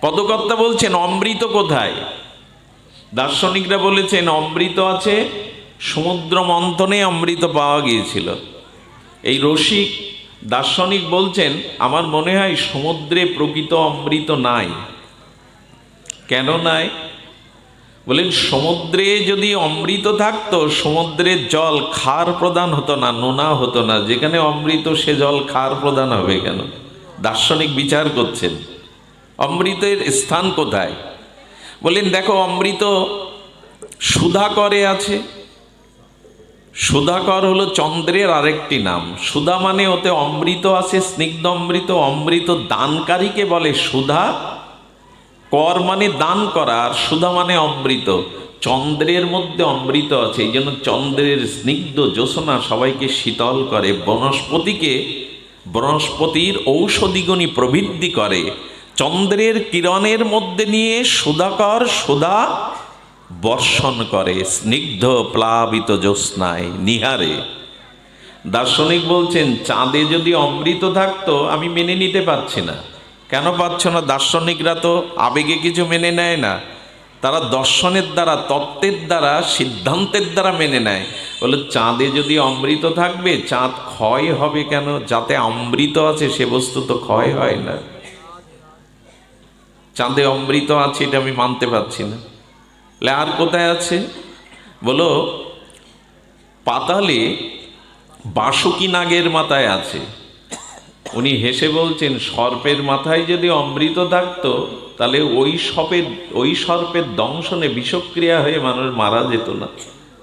পদকর্তা বলছেন, অমৃত কোথায়? দার্শনিকরা বলেছেন, অমৃত আছে, সমুদ্র মন্থনে অমৃত পাওয়া গিয়েছিল। এই রসিক দার্শনিক বলছেন, আমার মনে হয় সমুদ্রে প্রকৃত অমৃত নাই। কেন নাই? বলেন, সমুদ্রে যদি অমৃত থাকতো সমুদ্রের জল ক্ষার প্রদান হতো না, নোনা হতো না। যেখানে অমৃত, সে জল ক্ষার প্রদান হবে কেন? দার্শনিক বিচার করছেন। অমৃতের স্থান কোথায়? বললেন, দেখো, অমৃত সুধাকরে আছে। সুধাকর হলো চন্দ্রের আরেকটি নাম। সুধা মানে ওতে অমৃত আছে, স্নিগ্ধ অমৃত। অমৃত দানকারীকে বলে সুধা। কর মানে দান করা, আর সুধা মানে অমৃত। চন্দ্রের মধ্যে অমৃত আছে, এই জন্য চন্দ্রের স্নিগ্ধ যোসনা সবাইকে শীতল করে। বনস্পতিকে বনস্পতির ঔষধিগুণী প্রবৃদ্ধি করে। চন্দ্রের কিরণের মধ্যে নিয়ে সুধাকর সুধা বর্ষণ করে, স্নিগ্ধ প্লাবিত জ্যোৎস্নায় নিহারে। দার্শনিক বলছেন, চাঁদে যদি অমৃত থাকতো, আমি মেনে নিতে পারছি না। কেন পাচ্ছ না? দার্শনিকরা তো আবেগে কিছু মেনে নেয় না। তারা দর্শনের দ্বারা, তত্ত্বের দ্বারা, সিদ্ধান্তের দ্বারা মেনে নেয়। বলে, চাঁদে যদি অমৃত থাকবে, চাঁদ ক্ষয় হবে কেন? যাতে অমৃত আছে, সে বস্তু তো ক্ষয় হয় না। চাঁদে অমৃত আছে এটা আমি মানতে পারছি না। বলে আর কোথায় আছে? বলো, পাতালে বাসুকি নাগের মাথায় আছে। উনি হেসে বলছেন, সর্পের মাথায় যদি অমৃত থাকতো, তাহলে ওই সপের, ওই সর্পের দংশনে বিষক্রিয়া হয়ে মানুষ মারা যেত না।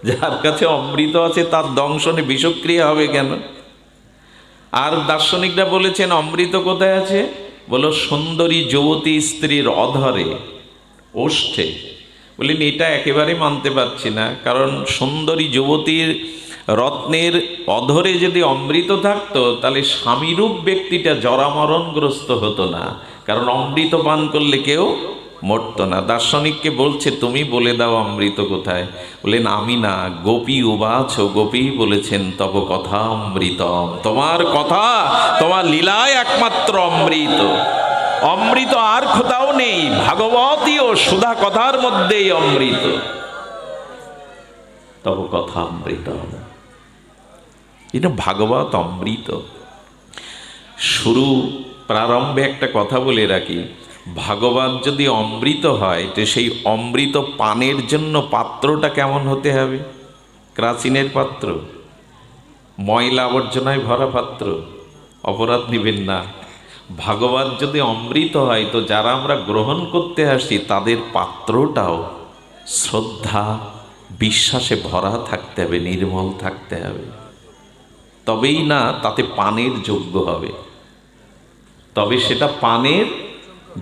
যার কাছে অমৃত আছে, তার দংশনে বিষক্রিয়া হবে কেন? আর দার্শনিকরা বলেছেন, অমৃত কোথায় আছে? বলো, সুন্দরী যুবতী স্ত্রীর অধরে ওষ্ঠে। বললেন এটা একেবারে মানতে পারছি না। কারণ সুন্দরী যুবতীর রত্নের অধরে যদি অমৃত থাকত, তাহলে স্বামীরূপ ব্যক্তিটা জরামরণগ্রস্ত হতো না। কারণ অমৃত পান করলে কেউ মরতো না। দার্শনিককে বলছে, তুমি বলে দাও অমৃত কোথায়? বলেন আমি না, গোপী উবাচ, গোপী বলেছেন, তব কথা অমৃতম। তোমার কথা, তোমার লীলায় একমাত্র অমৃত। অমৃত আর কোথাও নেই, ভাগবতী ও সুধা কথার মধ্যেই অমৃত। তব কথা অমৃত এটা ভাগবত অমৃত। শুরু, প্রারম্ভে একটা কথা বলে রাখি। ভাগবত যদি অমৃত হয়, তো সেই অমৃত পানের জন্য পাত্রটা কেমন হতে হবে? ক্রাচীনের পাত্র? ময়লা আবর্জনায় ভরা পাত্র? অপরাধ নিবেন না। ভাগবত যদি অমৃত হয়, তো যারা আমরা গ্রহণ করতে আসি তাদের পাত্রটাও শ্রদ্ধা, বিশ্বাসে ভরা থাকতে হবে, নির্মল থাকতে হবে। তবেই না তাতে পানের যোগ্য হবে। তবে সেটা পানের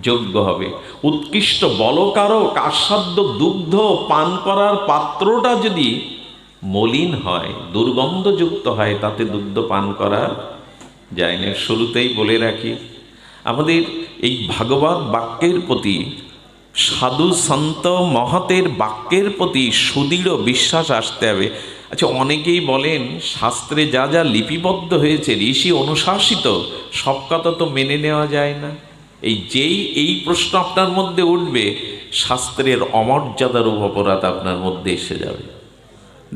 যোগ্য হবে। উৎকৃষ্ট বলকারক আস্বাদ্য দুগ্ধ পান করার পাত্রটা যদি মলিন হয়, দুর্গন্ধযুক্ত হয়, তাতে দুগ্ধ পান করা যায় না। শুরুতেই বলে রাখি, আমাদের এই ভাগবত বাক্যের প্রতি, সাধু সন্ত মহতের বাক্যের প্রতি সুদৃঢ় বিশ্বাস আসতে হবে। আচ্ছা অনেকেই বলেন, শাস্ত্রে যা যা লিপিবদ্ধ হয়েছে, ঋষি অনুশাসিত, সব কথা তো মেনে নেওয়া যায় না। এই যেই, এই প্রশ্ন আপনার মধ্যে উঠবে, শাস্ত্রের অমর্যাদার অপরাধ আপনার মধ্যে এসে যাবে।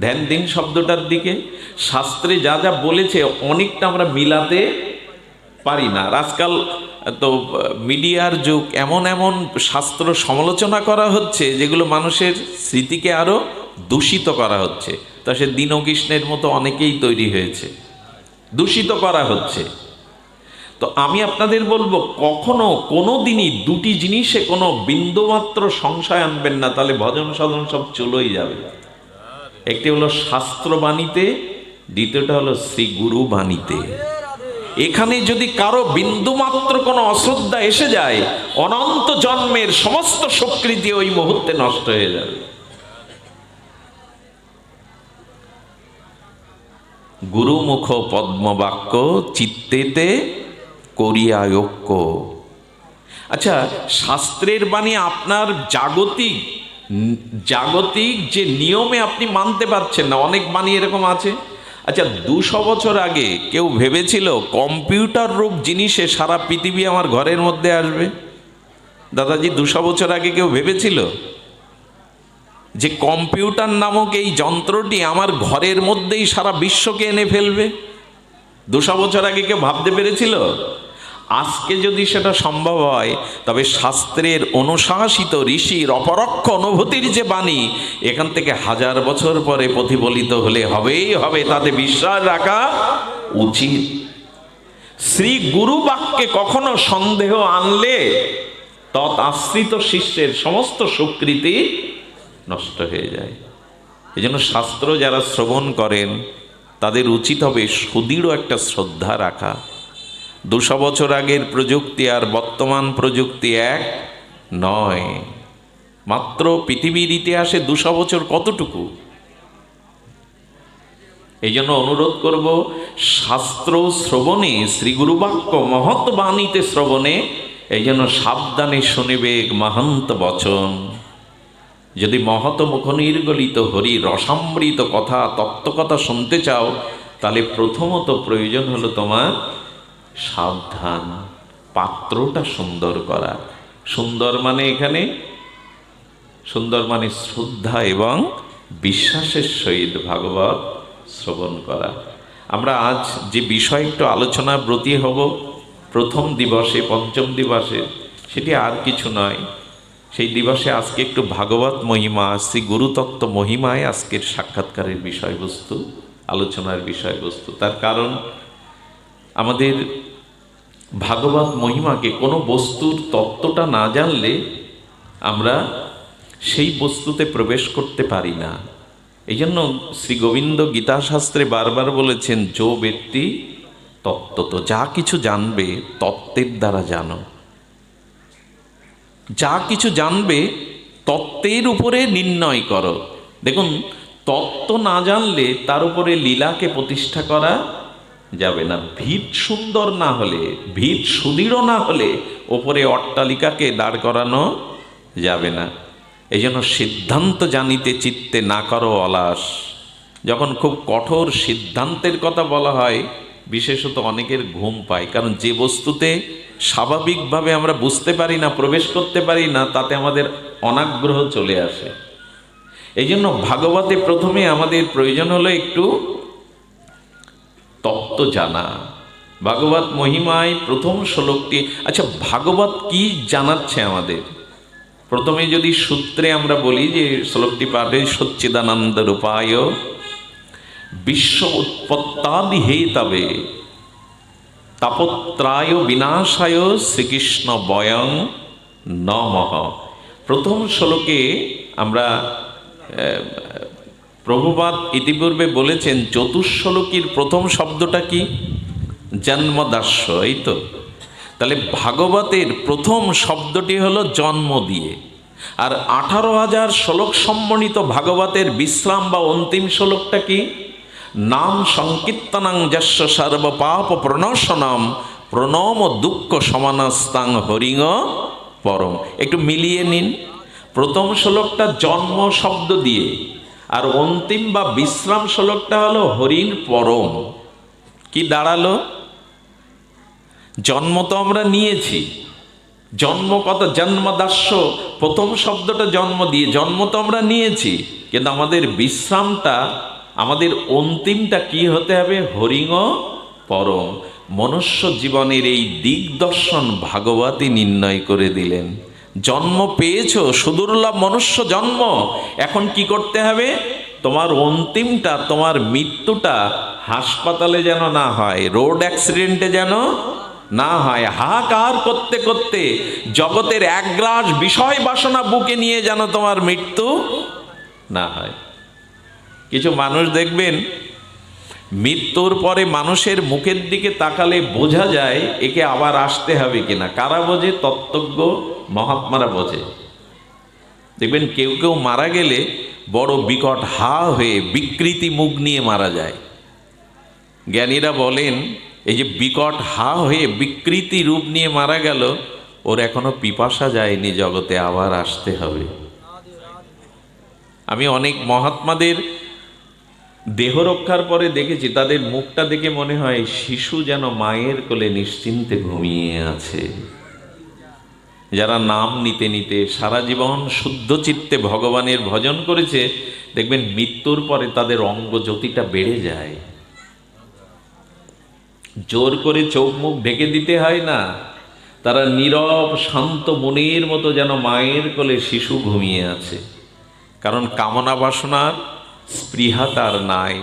ধ্যান দিন শব্দটার দিকে, শাস্ত্রে যা যা বলেছে, অনেকটা আমরা মিলাতে পারি না। আজকাল তো, মিডিয়ার যুগ, এমন এমন শাস্ত্র সমালোচনা করা হচ্ছে, যেগুলো মানুষের স্মৃতিকে আরও দূষিত করা হচ্ছে। তা সে দীনকৃষ্ণের মতো অনেকেই তৈরি হয়েছে। দূষিত করা হচ্ছে। তো আমি আপনাদের বলব, কখনো কোনো দিনই দুটি জিনিসে কোনো বিন্দুমাত্র সংশয় আনবেন না, তাহলে ভজন সাধন সব চলেই যাবে। একটি হলো শাস্ত্রবাণীতে দ্বিতীয়টা হলো শ্রী গুরু বাণীতে। এখানে যদি কারও বিন্দুমাত্র কোনো অশ্রদ্ধা এসে যায়, অনন্ত জন্মের সমস্ত স্বীকৃতি ওই মুহূর্তে নষ্ট হয়ে যাবে। গুরুমুখ পদ্মবাক্য, চিত্তেতে করিয়া ঐক্য আচ্ছা শাস্ত্রের বাণী আপনার জাগতিক জাগতিক যে নিয়মে আপনি মানতে পারছেন না, অনেক বাণী এরকম আছে। আচ্ছা দুশো বছর আগে কেউ ভেবেছিল কম্পিউটার রূপ জিনিসে সারা পৃথিবী আমার ঘরের মধ্যে আসবে? দাদাজি, দুশো বছর আগে কেউ ভেবেছিল যে কম্পিউটার নামক এই যন্ত্রটি আমার ঘরের মধ্যেই সারা বিশ্বকে এনে ফেলবে? দুশো বছর আগে কেউ ভাবতে পেরেছিল? আজকে যদি সেটা সম্ভব হয়, তবে শাস্ত্রের অনুশাসিত ঋষির অপরক্ষ অনুভূতির যে বাণী, এখান থেকে হাজার বছর পরে প্রতিফলিত হলে হবেই হবে, তাতে বিশ্বাস রাখা উচিত। শ্রী গুরু বাক্যে কখনো সন্দেহ আনলে তৎ আশ্রিত শিষ্যের সমস্ত সুকৃতি নষ্ট হয়ে যায়। এই জন্য শাস্ত্র যারা শ্রবণ করেন, তাদের উচিত হবে সুদৃঢ় একটা শ্রদ্ধা রাখা। দুশো বছর আগের প্রযুক্তি আর বর্তমান প্রযুক্তি এক নয়। মাত্র পৃথিবীর ইতিহাসে দুশো বছর কতটুকু? এই জন্য অনুরোধ করব, শাস্ত্র শ্রবণে শ্রী গুরুবাক্য মহৎ বাণীতে শ্রবণে এই জন্য সাবধানে শুনিবে মহান্ত বচন। যদি মহত মুখ নির্গলিত হরি রসামৃত কথা, তত্ত্বকথা শুনতে চাও, তাহলে প্রথমত প্রয়োজন হলো তোমার সাবধান, পাত্রটা সুন্দর করা। সুন্দর মানে এখানে? সুন্দর মানে শ্রদ্ধা এবং বিশ্বাসের সহিত ভাগবত শ্রবণ করা। আমরা আজ যে বিষয় একটু আলোচনা ব্রতী হব, প্রথম দিবসে, পঞ্চম দিবসে, সেটি আর কিছু নয়। সেই দিবসে আজকে একটু ভাগবত মহিমা, শ্রী গুরুতত্ত্ব মহিমায় আজকের সাক্ষাৎকারের বিষয়বস্তু, আলোচনার বিষয়বস্তু। তার কারণ আমাদের ভাগবত মহিমাকে কোনো বস্তুর তত্ত্বটা না জানলে আমরা সেই বস্তুতে প্রবেশ করতে পারি না। এই জন্য শ্রী গোবিন্দ গীতাশাস্ত্রে বারবার বলেছেন, যো ব্যক্তি তত্ত্বত যা কিছু জানবে তত্ত্বের দ্বারা জানো। যা কিছু জানবে তত্ত্বের উপরে নির্ণয় করো। দেখুন, তত্ত্ব না জানলে তার উপরে লীলাকে প্রতিষ্ঠা করা যাবে না। ভিত সুন্দর না হলে, ভিত সুদৃঢ় না হলে ওপরে অট্টালিকাকে দাঁড় করানো যাবে না। এই জন্য সিদ্ধান্ত জানিতে চিত্তে না করো অলাস। যখন খুব কঠোর সিদ্ধান্তের কথা বলা হয়, বিশেষত অনেকের ঘুম পায়, কারণ যে বস্তুতে স্বাভাবিকভাবে আমরা বুঝতে পারি না, প্রবেশ করতে পারি না, তাতে আমাদের অনাগ্রহ চলে আসে। এই জন্য ভাগবতে প্রথমে আমাদের প্রয়োজন হলো একটু তত্ত্ব জানা। ভাগবত মহিমায় প্রথম শ্লোকটি আচ্ছা ভাগবত কি জানাচ্ছে আমাদের? প্রথমে যদি সূত্রে আমরা বলি যে শ্লোকটি পাঠে, সচ্চিদানন্দ রূপায়, বিশ্ব উৎপত্তাদি হেতবে, তাপত্রায় বিনাশায় শ্রীকৃষ্ণ বয়ং নমঃ। প্রথম শ্লোকে আমরা আহ, প্রভুপাদ ইতিপূর্বে বলেছেন চতুর্শ্লোকীর প্রথম শব্দটা কি? জন্মদাস্য এই তো। তাহলে ভাগবতের প্রথম শব্দটি হলো জন্ম দিয়ে। আর আঠারো হাজার শ্লোক সম্বলিত ভাগবতের বিশ্রাম বা অন্তিম শ্লোকটা কি? নাম সংকীর্তনাং যস্য সর্বপাপ প্রণশনম প্রণম দুঃখ সমানাস্তাং হরিং পরম। একটু মিলিয়ে নিন। প্রথম শ্লোকটা জন্ম শব্দ দিয়ে। আর অন্তিম বা বিশ্রাম শ্লোকটা হলো হরিণ পরম। কি দাঁড়াল? জন্ম তো আমরা নিয়েছি। জন্ম কত? জন্মদাস্য প্রথম শব্দটা জন্ম দিয়ে জন্ম তো আমরা নিয়েছি। কিন্তু আমাদের বিশ্রামটা, আমাদের অন্তিমটা কি হতে হবে? হরিং পরম। মনুষ্য জীবনের এই দিগদর্শন ভাগবতী নির্ণয় করে দিলেন। জন্ম পেয়েছ সুদুর্লভ মনুষ্য জন্ম। এখন কি করতে হবে? তোমার অন্তিমটা, তোমার মৃত্যুটা হাসপাতালে যেন না হয়, রোড অ্যাক্সিডেন্টে যেন না হয়। হাহাকার করতে করতে জগতের এক গ্রাস বিষয় বাসনা বুকে নিয়ে যেন তোমার মৃত্যু না হয়। কিছু মানুষ দেখবেন, মৃত্যুর পরে মানুষের মুখের দিকে তাকালে বোঝা যায়, একে আবার আসতে হবে কিনা। কারা বোঝে? তত্ত্বজ্ঞ মহাত্মারা বোঝে। দেখবেন কেউ কেউ মারা গেলে বড় বিকট হা হয়ে বিকৃতি মুখ নিয়ে মারা যায়। জ্ঞানীরা বলেন, এই যে বিকট হা হয়ে বিকৃতি রূপ নিয়ে মারা গেল, ওর এখনও পিপাসা যায়নি, জগতে আবার আসতে হবে। আমি অনেক মহাত্মাদের দেহ রক্ষার পরে দেখেছি, তাদের মুখটা দেখে মনে হয় শিশু যেন মায়ের কোলে নিশ্চিন্তে ঘুমিয়ে আছে। যারা নাম নিতে নিতে সারা জীবন শুদ্ধ চিত্তে ভগবানের ভজন করেছে, দেখবেন মৃত্যুর পরে তাদের অঙ্গ জ্যোতিটা বেড়ে যায়। জোর করে চোখ মুখ ঢেকে দিতে হয় না। তারা নীরব, শান্ত মনের মতো যেন মায়ের কোলে শিশু ঘুমিয়ে আছে। কারণ কামনা বাসনার স্পৃহা তার নাই,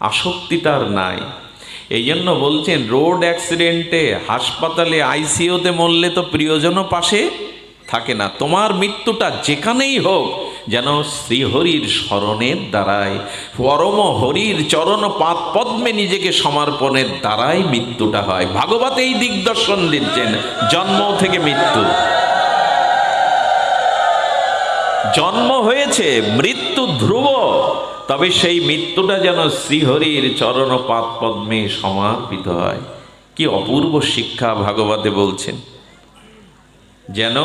আসক্তি তার নাই। এই জন্য বলছেন, রোড অ্যাক্সিডেন্টে হাসপাতালে আইসিইউতে মরলে তো প্রিয়জনও পাশে থাকে না। তোমার মৃত্যুটা যেখানেই হোক, যেন শ্রীহরির স্মরণের দ্বারাই পরম হরির চরণ পাত পদ্মে নিজেকে সমর্পণের দ্বারাই মৃত্যুটা হয়। ভাগবত এই দিগদর্শন দিচ্ছেন, জন্ম থেকে মৃত্যু। জন্ম হয়েছে, মৃত্যু ধ্রুব। তবে সেই মৃত্যুটা যেন শ্রীহরির চরণ পাত পদ্মে সমর্পিত হয়। কি অপূর্ব শিক্ষা ভাগবতে বলছেন। যেন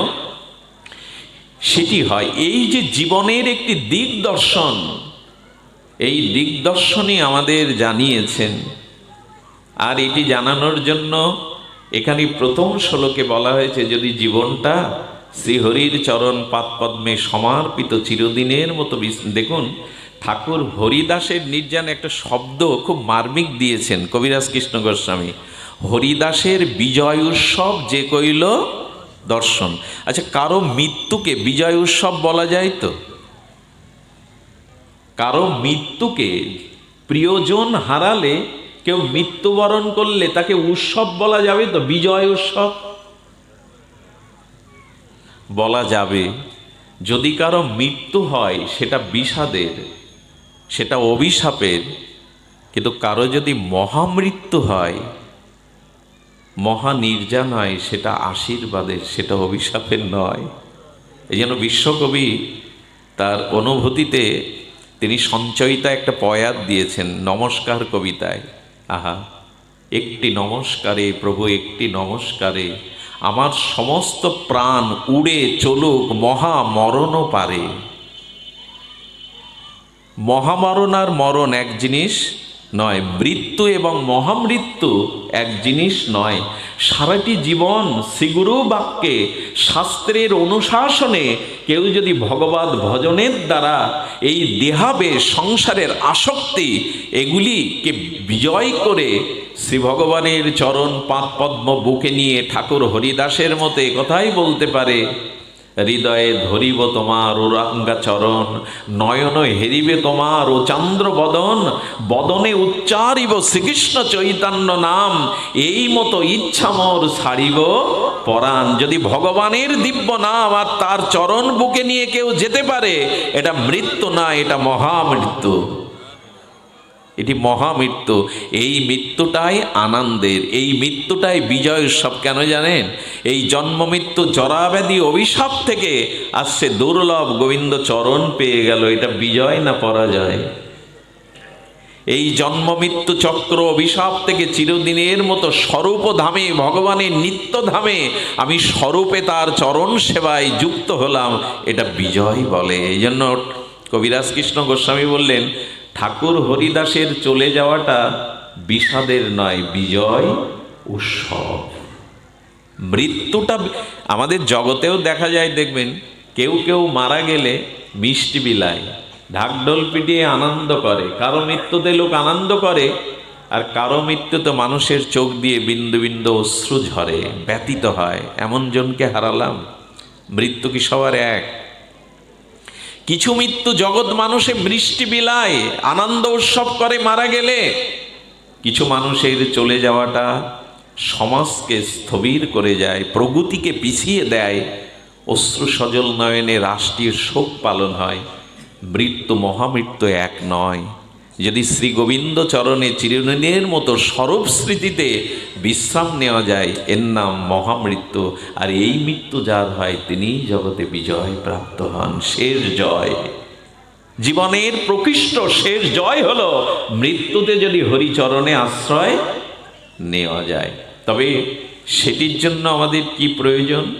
সেটি হয়। এই যে জীবনের একটি দিগদর্শন, এই দিগদর্শনই আমাদের জানিয়েছেন। আর এটি জানানোর জন্য এখানে প্রথম শ্লোকে বলা হয়েছে, যদি জীবনটা শ্রীহরির চরণ পাদপদ্মে সমর্পিত চিরদিনের মতো দেখুন ঠাকুর হরিদাসের নির্যান একটা শব্দ খুব মার্মিক দিয়েছেন কবিরাজ কৃষ্ণ গোস্বামী। হরিদাসের বিজয় উৎসব যে কইল দর্শন। আচ্ছা কারও মৃত্যুকে বিজয় উৎসব বলা যায় তো? কারও মৃত্যুকে প্রিয়জন হারালে, কেউ মৃত্যুবরণ করলে তাকে উৎসব বলা যাবে তো, বিজয় উৎসব? বলা যাবে, যদি কারও মৃত্যু হয় সেটা বিষাদের। সেটা অভিশাপের, কিন্তু কারও যদি মহামৃত্যু হয় মহা নির্জান হয় সেটা আশীর্বাদের, সেটা অভিশাপের নয়। এই যেন বিশ্বকবি তার অনুভূতিতে তিনি সঞ্চয়িতা একটা পয়াত দিয়েছেন, নমস্কার কবিতায়। আহা, একটি নমস্কারে, প্রভু একটি নমস্কারে, আমার সমস্ত প্রাণ উড়ে চলুক মহা মরণও পারে। মহামরণ আর মরণ এক জিনিস নয়, মৃত্যু এবং মহামৃত্যু এক জিনিস নয়। সারাটি জীবন শ্রীগুরু বাক্যে, শাস্ত্রের অনুশাসনে কেউ যদি ভগবত ভজনের দ্বারা এই দেহাবে সংসারের আসক্তি এগুলিকে বিজয় করে শ্রী ভগবানের চরণ পাঁচ পদ্ম বুকে নিয়ে ঠাকুর হরিদাসের মতে কথাই বলতে পারে। হৃদয়ে ধরিব তোমার ওরাঙ্গা চরণ নয়ন হেরিবে তোমার ও চান্দ্র বদন বদনে উচ্চারিব শ্রীকৃষ্ণ চৈতন্য নাম, এই মতো ইচ্ছা মোর ছাড়িব পরাণ। যদি ভগবানের দিব্য নাম আর তার চরণ বুকে নিয়ে কেউ যেতে পারে, এটা মৃত্যু না, এটা মহামৃত্যু। এটি মহামৃত্যু। এই মৃত্যুটাই আনন্দের, এই মৃত্যুটাই বিজয় উৎসব কেন জানেন? এই জন্ম মৃত্যু জরাব্যাধি অভিশাপ থেকে আসছে দুর্লভ গোবিন্দ চরণ পেয়ে গেল, এটা বিজয় না পরাজয়? এই জন্ম মৃত্যু চক্র অভিশাপ থেকে চিরদিনের মতো স্বরূপ ধামে, ভগবানের নিত্য ধামে আমি স্বরূপে তার চরণ সেবায় যুক্ত হলাম, এটা বিজয় বলে। এই জন্য কবিরাজ কৃষ্ণ গোস্বামী বললেন ঠাকুর হরিদাসের চলে যাওয়াটা বিষাদের নয়, বিজয় উৎসব। মৃত্যুটা আমাদের জগতেও দেখা যায়, দেখবেন, কেউ কেউ মারা গেলে মিষ্টি বিলায় ঢাকঢোল পিটিয়ে আনন্দ করে। কারও মৃত্যুতে লোক আনন্দ করে, আর কারও মৃত্যুতে মানুষের চোখ দিয়ে বিন্দু বিন্দু অশ্রু ঝরে, ব্যতীত হয়। এমন জনকে হারালাম। মৃত্যু কি সবার এক? কিছু মৃত্যু জগৎ মানুষে বৃষ্টি বিলায়, আনন্দ উৎসব করে মারা গেলে, কিছু মানুষের চলে যাওয়াটা সমাজকে স্থবির করে যায়, প্রগতিকে পিছিয়ে দেয় অশ্রু সজল নয়নে রাষ্ট্রীয় শোক পালন হয়, মৃত্যু মহামৃত্যু এক নয়। যদি শ্রী গোবিন্দ চরণে চিরদিনের মতো স্বরূপ স্মৃতিতে বিশ্রাম নেওয়া যায়, এর নাম মহামৃত্যু। আর এই মৃত্যু যার হয় তিনিই জগতে বিজয় প্রাপ্ত হন, শেষ জয়। জীবনের প্রকৃষ্ট শেষ জয় হল, মৃত্যুতে যদি হরিচরণে আশ্রয় নেওয়া যায়। তবে সেটির জন্য আমাদের কি প্রয়োজন?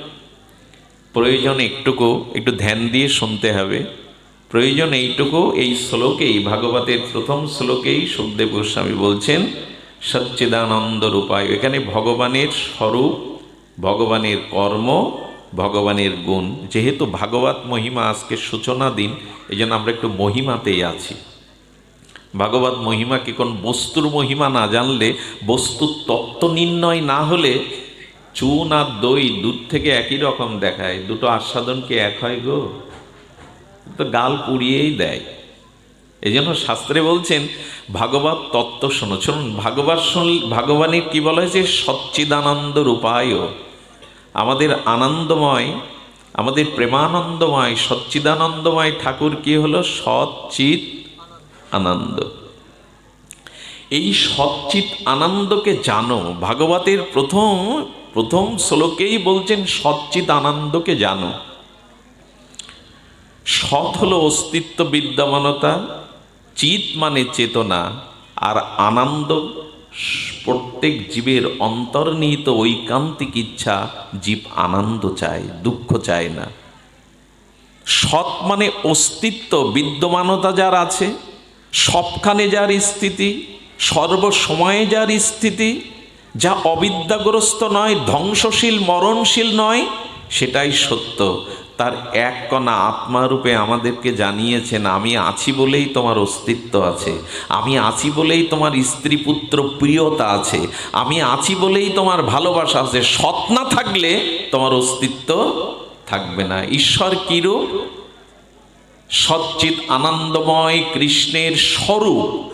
প্রয়োজন একটুকু, একটু ধ্যান দিয়ে শুনতে হবে। প্রয়োজন এইটুকু, এই শ্লোকেই, ভাগবতের প্রথম শ্লোকেই সুখদেব গোস্বামী বলছেন, সচ্চিদানন্দ রূপায়। এখানে ভগবানের স্বরূপ, ভগবানের কর্ম, ভগবানের গুণ। যেহেতু ভাগবত মহিমা আজকে সূচনা দিন এই জন্য আমরা একটু মহিমাতেই আছি। ভাগবত মহিমা কি কোন বস্তুর মহিমা না জানলে, বস্তুর তত্ত্ব নির্ণয় না হলে চুন আর দই দুধ থেকে একই রকম দেখায়। দুটো আস্বাদন কি এক হয় গো। তো গাল পুড়িয়েই দেয়। এই জন্য শাস্ত্রে বলছেন, ভাগবত তত্ত্ব শোনো। শুনুন ভাগবত শুন ভাগবানের কী বলা হয়েছে? সচ্চিদানন্দ রূপায়। আমাদের আনন্দময়, আমাদের প্রেমানন্দময়, সচ্চিদানন্দময় ঠাকুর কি হলো? সচ্চিত আনন্দ এই সচ্চিত আনন্দকে জানো, ভাগবতের প্রথম প্রথম শ্লোকেই বলছেন সচ্চিত আনন্দকে জানো। সৎ হলো অস্তিত্ব বিদ্যমানতা, চিত মানে চেতনা, আর আনন্দ প্রত্যেক জীবের অন্তর্নিহিত ঐকান্তিক ইচ্ছা, জীব আনন্দ চায়, দুঃখ চায় না। সৎ মানে অস্তিত্ব বিদ্যমানতা যার আছে, সবখানে যার স্থিতি, সর্বসময়ে যার স্থিতি, যা অবিদ্যাগ্রস্ত নয়, ধ্বংসশীল, মরণশীল নয়, সেটাই সত্য। তার এক কণা আত্মারূপে আমাদেরকে জানিয়েছেন, আমি আছি বলেই তোমার অস্তিত্ব আছে। আমি আছি বলেই তোমার স্ত্রী পুত্র প্রিয়তা আছে। আমি আছি বলেই তোমার ভালোবাসা আছে। সৎ না থাকলে তোমার অস্তিত্ব থাকবে না। ঈশ্বর কিরূপ সচ্চিত আনন্দময় কৃষ্ণের স্বরূপ।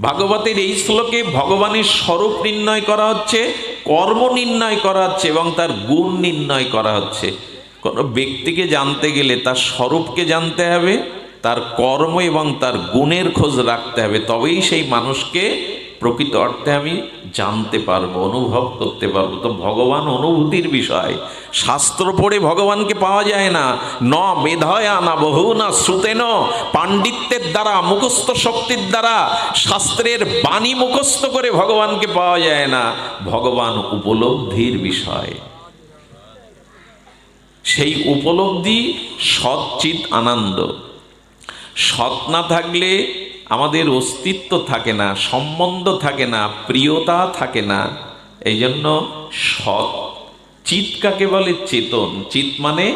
ভাগবতের এই শ্লোকে ভগবানের স্বরূপ নির্ণয় করা হচ্ছে, কর্ম নির্ণয় করা হচ্ছে এবং তার গুণ নির্ণয় করা হচ্ছে। কোনো ব্যক্তিকে জানতে গেলে তার স্বরূপকে জানতে হবে, তার কর্ম এবং তার গুণের খোঁজ রাখতে হবে, তবেই সেই মানুষকে প্রকৃত অর্থে আমি জানতে পারব, অনুভব করতে পারব। তো ভগবান অনুভূতির বিষয়। শাস্ত্র পড়ে ভগবানকে পাওয়া যায় না। ন মেধয়া না বহু না শ্রুতেন পাণ্ডিত্যের দ্বারা, মুখস্থ শক্তির দ্বারা, শাস্ত্রের বাণী মুখস্থ করে ভগবানকে পাওয়া যায় না। ভগবান উপলব্ধির বিষয়। সেই উপলব্ধি সচ্চিত আনন্দ। সৎ না থাকলে আমাদের অস্তিত্ব থাকে না, সম্বন্ধ থাকে না, প্রিয়তা থাকে না। এই জন্য সৎ চিত কাকে বলে? চেতন। চিত মানে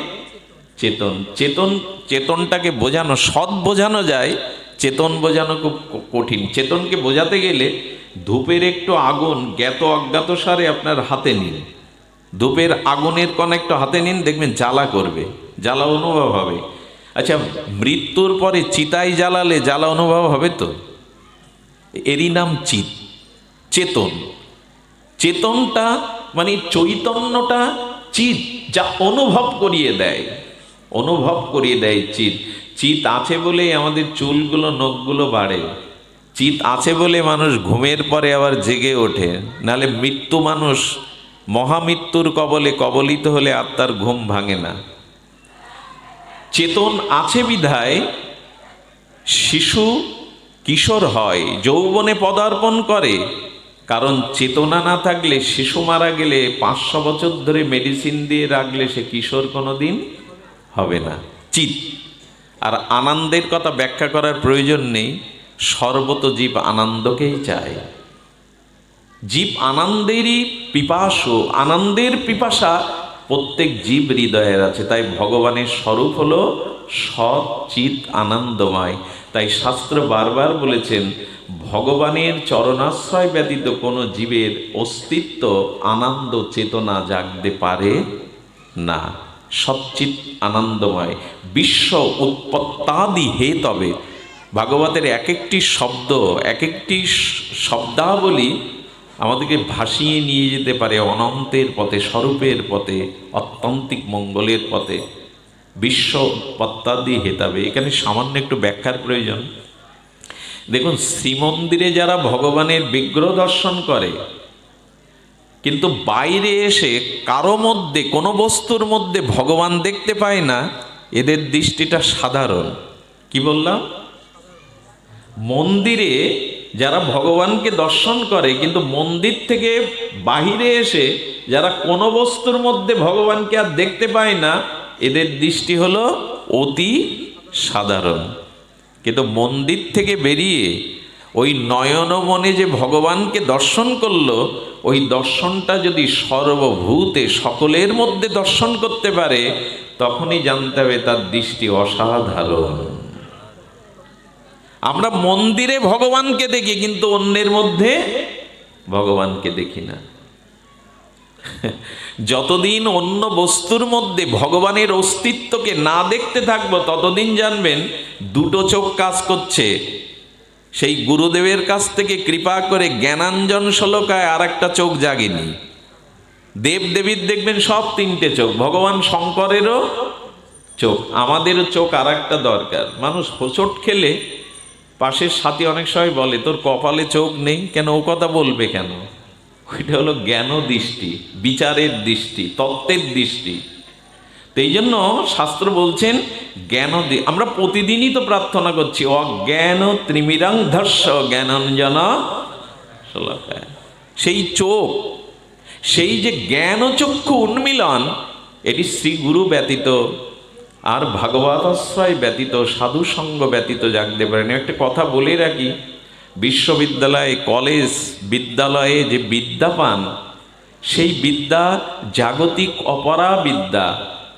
চেতন। চেতন, চেতনটাকে বোঝানো, সৎ বোঝানো যায়। চেতন বোঝানো খুব কঠিন। চেতনকে বোঝাতে গেলে ধূপের একটু আগুন, জ্ঞাত অজ্ঞাত সারে আপনার হাতে নিন। ধূপের আগুনের কোন একটু হাতে নিন, দেখবেন জ্বালা করবে, জ্বালা অনুভব হবে। আচ্ছা মৃত্যুর পরে চিতাই জ্বালালে জ্বালা অনুভব হবে তো? এরই নাম চিত, চেতন। চেতনটা মানে চৈতন্যটা চিত, যা অনুভব করিয়ে দেয়, অনুভব করিয়ে দেয় চিত। চিত আছে বলেই আমাদের চুলগুলো, নখগুলো বাড়ে। চিত আছে বলে মানুষ ঘুমের পরে আবার জেগে ওঠে নালে মৃত্যু মানুষ মহামৃত্যুর কবলে কবলিত হলে আত্মার ঘুম ভাঙে না। চেতন আছে বিধায় শিশু কিশোর হয়, যৌবনে পদার্পণ করে। কারণ চেতনা না থাকলে শিশু মারা গেলে পাঁচশো বছর ধরে মেডিসিন দিয়ে রাখলে সে কিশোর কোনো দিন হবে না। চিত আর আনন্দের কথা ব্যাখ্যা করার প্রয়োজন নেই। সর্বত জীব আনন্দকেই চায়। জীব আনন্দেরই পিপাসু, আনন্দের পিপাসা প্রত্যেক জীব হৃদয়ের আছে। তাই ভগবানের স্বরূপ হল সৎ আনন্দময়। তাই শাস্ত্র বারবার বলেছেন, ভগবানের চরণাশ্রয় ব্যতীত কোনো জীবের অস্তিত্ব, আনন্দ, চেতনা জাগতে পারে না। সচ্চিত আনন্দময়। বিশ্ব উৎপত্তাদি হে তবে। ভাগবতের এক একটি শব্দ এক একটি শব্দাবলী আমাদেরকে ভাসিয়ে নিয়ে যেতে পারে অনন্তের পথে, স্বরূপের পথে, অত্যন্তিক মঙ্গলের পথে। বিশ্ব উৎপত্তাদি হেতাবে। এখানে সামান্য একটু ব্যাখ্যার প্রয়োজন। দেখুন, শ্রীমন্দিরে যারা ভগবানের বিগ্রহ দর্শন করে, কিন্তু বাইরে এসে কারও মধ্যে, কোনো বস্তুর মধ্যে ভগবান দেখতে পায় না, এদের দৃষ্টিটা সাধারণ। কি বললাম? মন্দিরে যারা ভগবানকে দর্শন করে, কিন্তু মন্দির থেকে বাহিরে এসে যারা কোনো বস্তুর মধ্যে ভগবানকে আর দেখতে পায় না, এদের দৃষ্টি হলো অতি সাধারণ। কিন্তু মন্দির থেকে বেরিয়ে ওই নয়ন মনে যে ভগবানকে দর্শন করল, ওই দর্শনটা যদি সর্বভূতে সকলের মধ্যে দর্শন করতে পারে, তখনই জানতে হবে তার দৃষ্টি অসাধারণ। আমরা মন্দিরে ভগবানকে দেখি, কিন্তু অন্যের মধ্যে ভগবানকে দেখি না। যতদিন অন্য বস্তুর মধ্যে ভগবানের অস্তিত্বকে না দেখতে থাকব, ততদিন জানবেন দুটো চোখ কাজ করছে। সেই গুরুদেবের কাছ থেকে কৃপা করে জ্ঞানাঞ্জন শ্লোকায় আর একটা চোখ জাগেনি। দেব দেবীর দেখবেন সব তিনটে চোখ, ভগবান শঙ্করেরও চোখ, আমাদেরও চোখ আর একটা দরকার। মানুষ হোঁচট খেলে পাশের সাথী অনেক সময় বলে, তোর কপালে চোখ নেই, কেন ও কথা বলবে কেন? ওইটা হলো জ্ঞান দৃষ্টি, বিচারের দৃষ্টি, তত্ত্বের দৃষ্টি। তো এই জন্য শাস্ত্র বলছেন, জ্ঞান আমরা প্রতিদিনই তো প্রার্থনা করছি, অজ্ঞান ত্রিমিরাং ধর্ষ, জ্ঞানঞ্জন সেই চোখ, সেই যে জ্ঞান চক্ষু উন্মিলন, এটি শ্রী গুরু ব্যতীত আর ভাগবত আশ্রয় ব্যতীত, সাধু সঙ্গ ব্যতীত জাগতে পারেন একটা কথা বলে রাখি, বিশ্ববিদ্যালয়ে, কলেজ, বিদ্যালয়ে যে বিদ্যা পান, সেই বিদ্যা জাগতিক অপরা বিদ্যা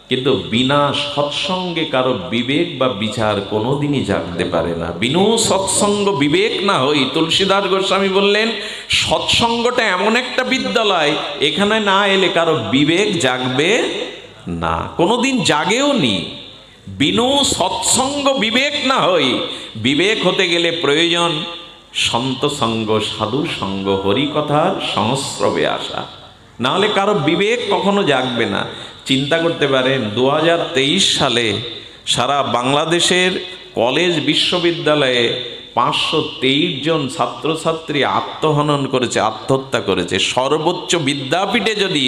কিন্তু বিনা সৎসঙ্গে কারও বিবেক বা বিচার কোনোদিনই জাগতে পারে না। বিনু সৎসঙ্গ বিবেক না হই, তুলসীদাস গোস্বামী বললেন, সৎসঙ্গটা এমন একটা বিদ্যালয়, এখানে না এলে কারও বিবেক জাগবে না, কোনোদিন জাগেও নি। বিনু সৎসঙ্গ বিবেক না হই। বিবেক হতে গেলে প্রয়োজন সন্ত সঙ্গ, সাধু সঙ্গ, হরিকথার সংস্রবে আসা। নাহলে কারও বিবেক কখনো জাগবে না। চিন্তা করতে পারেন দু হাজার তেইশ সালে সারা বাংলাদেশের কলেজ বিশ্ববিদ্যালয়ে পাঁচশো তেইশ জন ছাত্রছাত্রী আত্মহনন করেছে, আত্মহত্যা করেছে। সর্বোচ্চ বিদ্যাপীঠে যদি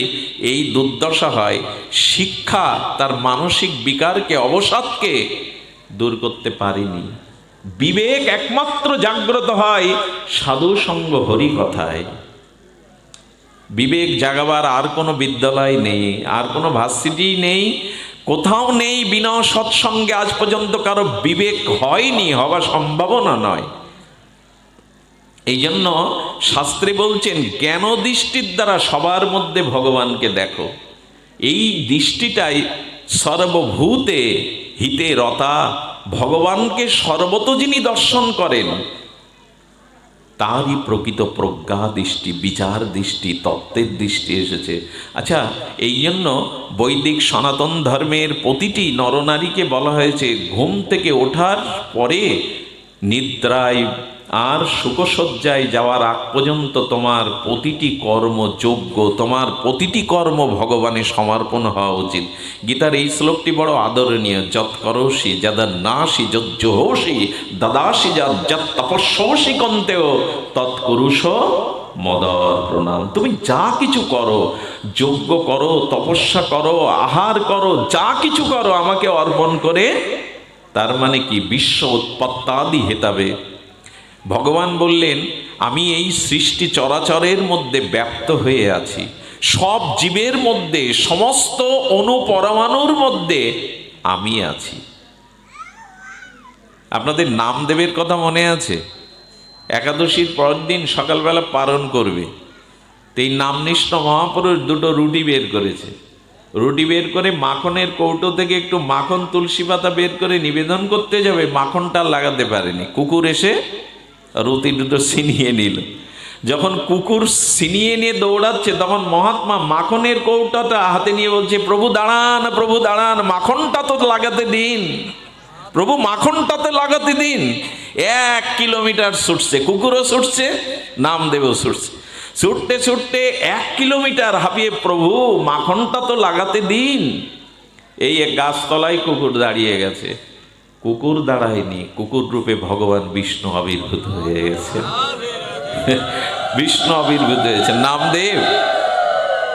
এই দুর্দশা হয়, শিক্ষা তার মানসিক বিকারকে, অবসাদকে দূর করতে পারেনি। বিবেক একমাত্র জাগ্রত হয় সাধু সঙ্গ হরি কথায়। বিবেক জাগাবার আর কোনো বিদ্যালয় নেই, আর কোনো ভার্সিটি নেই কোথাও নেই বিনা সৎসঙ্গে আজ পর্যন্ত কারও বিবেক হয়নি, হওয়া সম্ভাবনা নয়। এই জন্য শাস্ত্রে বলছেন জ্ঞান দৃষ্টির দ্বারা সবার মধ্যে ভগবানকে দেখো? এই দৃষ্টিটাই সর্বভূতে হিতে রতা, ভগবানকে সর্বত যিনি দর্শন করেন। তারই প্রকৃত প্রজ্ঞা দৃষ্টি, বিচার দৃষ্টি, তত্ত্বের দৃষ্টি এসেছে। আচ্ছা এই জন্য বৈদিক সনাতন ধর্মের প্রতিটি নরনারীকে বলা হয়েছে, ঘুম থেকে ওঠার পরে নিদ্রায় আর সুখসজ্জায় যাওয়ার আগ পর্যন্ত তোমার প্রতিটি কর্ম যোগ্য, তোমার প্রতিটি কর্ম ভগবানে সমর্পণ হওয়া উচিত। গীতার এই শ্লোকটি বড় আদরণীয়। যৎ করসি যাদা নাসি যজ্জোহসি দাদাসি, যৎ যৎ তপস্যসি কন্তেও তৎকুরুষ মদর প্রণাম। তুমি যা কিছু করো, যজ্ঞ করো, তপস্যা করো, আহার করো, যা কিছু করো আমাকে অর্পণ করে, তার মানে কি বিশ্ব উৎপত্তাদি হেতাবে ভগবান বললেন, আমি এই সৃষ্টি চরাচরের মধ্যে ব্যপ্ত হয়ে আছি। সব জীবের মধ্যে, সমস্ত অনুপরমাণুর মধ্যে আমি আছি। আপনাদের নামদেবের কথা মনে আছে? একাদশীর পরের দিন সকালবেলা পালন করবে। এই নামনিষ্ঠ মহাপুরুষ দুটো রুটি বের করেছে। রুটি বের করে মাখনের কৌটো থেকে একটু মাখন, তুলসী পাতা বের করে নিবেদন করতে যাবে। মাখনটা লাগাতে পারেনি। কুকুর এসে রুটি দুটো ছিনিয়ে নিল। যখন কুকুর ছিনিয়ে নিয়ে দৌড়াচ্ছে, তখন মহাত্মা মাখনের কৌটাটা হাতে নিয়ে বলছে, প্রভু দাঁড়ান প্রভু দাঁড়ান, মাখনটা তো লাগাতে দিন। প্রভু, মাখনটাতে লাগাতে দিন। এক কিলোমিটার ছুটছে, কুকুরও ছুটছে, নামদেবও ছুটছে। ছুটতে ছুটতে এক কিলোমিটার হাঁপিয়ে, প্রভু, মাখনটা তো লাগাতে দিন। এই এক গাছতলায় কুকুর দাঁড়িয়ে গেছে। কুকুর দাঁড়ায়নি, কুকুর রূপে ভগবান বিষ্ণু আবির্ভূত হয়ে গেছে। বিষ্ণু আবির্ভূত হয়েছে। নামদেব,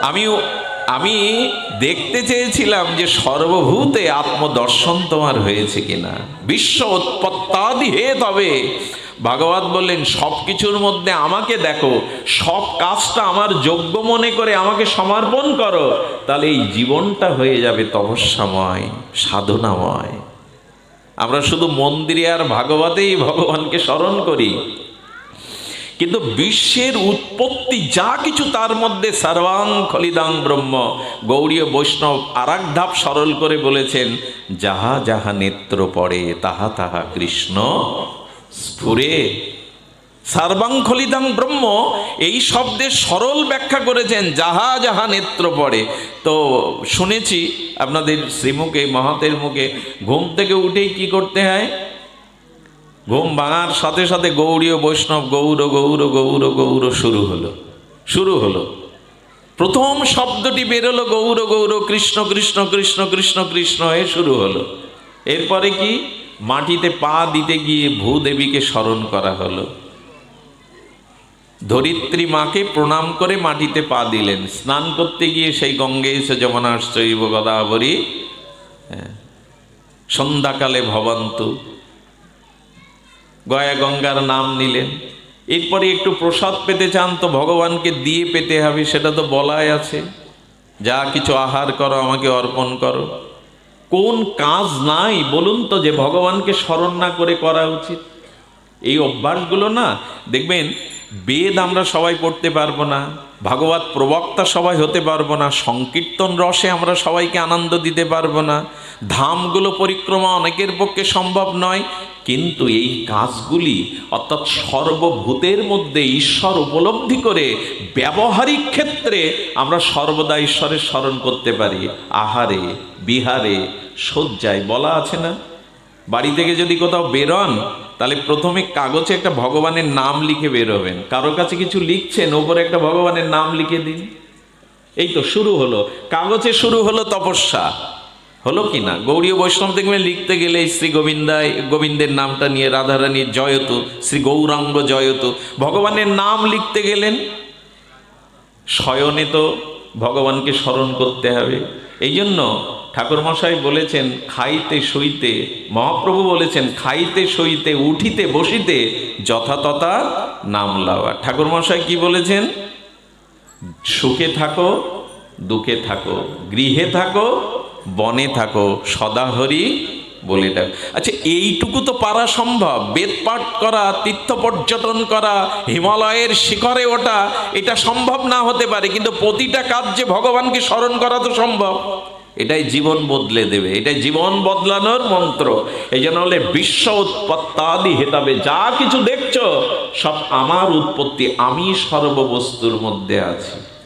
আমিও, আমি দেখতে চেয়েছিলাম যে সর্বভূতে আত্মদর্শন তোমার হয়েছে কিনা। বিশ্ব উৎপত্তাদি হে তবে। ভাগবত বললেন, সব কিছুর মধ্যে আমাকে দেখো, সব কাজটা আমার যোগ্য মনে করে আমাকে সমর্পণ করো। তাহলে এই জীবনটা হয়ে যাবে তপস্যাময়, সাধনাময়। আমরা শুধু মন্দিরে আর ভাগবতেই ভগবানকে স্মরণ করি। কিন্তু বিশ্বের উৎপত্তি যা কিছু তার মধ্যে সর্বাং খলিদাং ব্রহ্ম। গৌড়ীয় বৈষ্ণব আর ধাপ সরল করে বলেছেন, যাহা যাহা নেত্র পড়ে, তাহা তাহা কৃষ্ণ স্ফুরে। সর্বাংখলিদাং ব্রহ্ম এই শব্দের সরল ব্যাখ্যা করেছেন, যাহা যাহা নেত্র পড়ে তো শুনেছি আপনাদের শ্রীমুখে, মহাতের মুখে, ঘুম থেকে উঠেই কি করতে হয়? ঘুম ভাঙার সাথে সাথে গৌরীয় বৈষ্ণব গৌর গৌর গৌর গৌর শুরু হলো শুরু হলো। প্রথম শব্দটি বেরোলো গৌর গৌর, কৃষ্ণ কৃষ্ণ কৃষ্ণ কৃষ্ণ কৃষ্ণ হয়ে শুরু হলো। এরপরে কি? মাটিতে পা দিতে গিয়ে ভূদেবীকে স্মরণ করা হলো। ধরিত্রী মাকে প্রণাম করে মাটিতে পা দিলেন। স্নান করতে গিয়ে সেই গঙ্গে এসে যমনাশ্চৈব গদাবরী হ্যাঁ। সন্ধ্যাকালে ভবন্তু। গয়া গঙ্গার নাম নিলেন। এরপরে একটু প্রসাদ পেতে চান তো ভগবানকে দিয়ে পেতে হবে, সেটা তো বলাই আছে। যা কিছু আহার করো, আমাকে অর্পণ করো। কোন কাজ নাই, বলুন তো যে ভগবানকে স্মরণ না করে করা উচিত। এই অভ্যাসগুলো না, দেখবেন, বেদ আমরা সবাই পড়তে পারব না, ভাগবত প্রবক্তা সবাই হতে পারব না, সংকীর্তন রসে আমরা সবাইকে আনন্দ দিতে পারব না, ধামগুলো পরিক্রমা অনেকের পক্ষে সম্ভব নয়, কিন্তু এই কাজগুলি অর্থাৎ সর্বভূতের মধ্যে ঈশ্বর উপলব্ধি করে ব্যবহারিক ক্ষেত্রে আমরা সর্বদা ঈশ্বরের স্মরণ করতে পারি। আহারে, বিহারে, শয্যায় বলা আছে না? বাড়ি থেকে যদি কোথাও বেরোন তাহলে প্রথমে কাগজে একটা ভগবানের নাম লিখে বেরোবেন কারোর কাছে কিছু লিখছেন, ওপরে একটা ভগবানের নাম লিখে দিন। এই তো শুরু হলো। কাগজে শুরু হলো তপস্যা। হলো কি না? গৌরীয় বৈষ্ণব দেখবেন লিখতে গেলে শ্রী গোবিন্দায়, গোবিন্দের নামটা নিয়ে রাধারানীর জয়তু, শ্রী গৌরাঙ্গ জয়তু, ভগবানের নাম লিখতে গেলেন। শয়নে তো ভগবানকে স্মরণ করতে হবে। এই জন্য ঠাকুরমশাই বলেছেন, খাইতে সইতে মহাপ্রভু বলেছেন, খাইতে সইতে, উঠিতে, বসিতে যথাতথা নাম লাওয়া। ঠাকুরমশাই কি বলেছেন? সুখে থাকো, দুঃখে থাকো, গৃহে থাকো, বনে থাকো সদাহরি বলে ডাক। আচ্ছা এইটুকু তো পারা সম্ভব। বেদ পাঠ করা, তীর্থ পর্যটন করা, হিমালয়ের শিখরে ওঠা, এটা সম্ভব না হতে পারে। কিন্তু প্রতিটা কাজ যে ভগবানকে স্মরণ করা তো সম্ভব। এটাই জীবন বদলে দেবে, এটাই জীবন বদলানোর মন্ত্র। এই জন্য হলে বিশ্ব উৎপত্তাদি হেতাবে যা কিছু দেখছ, সব আমার উৎপত্তি, আমি সর্ববস্তুর মধ্যে আছি।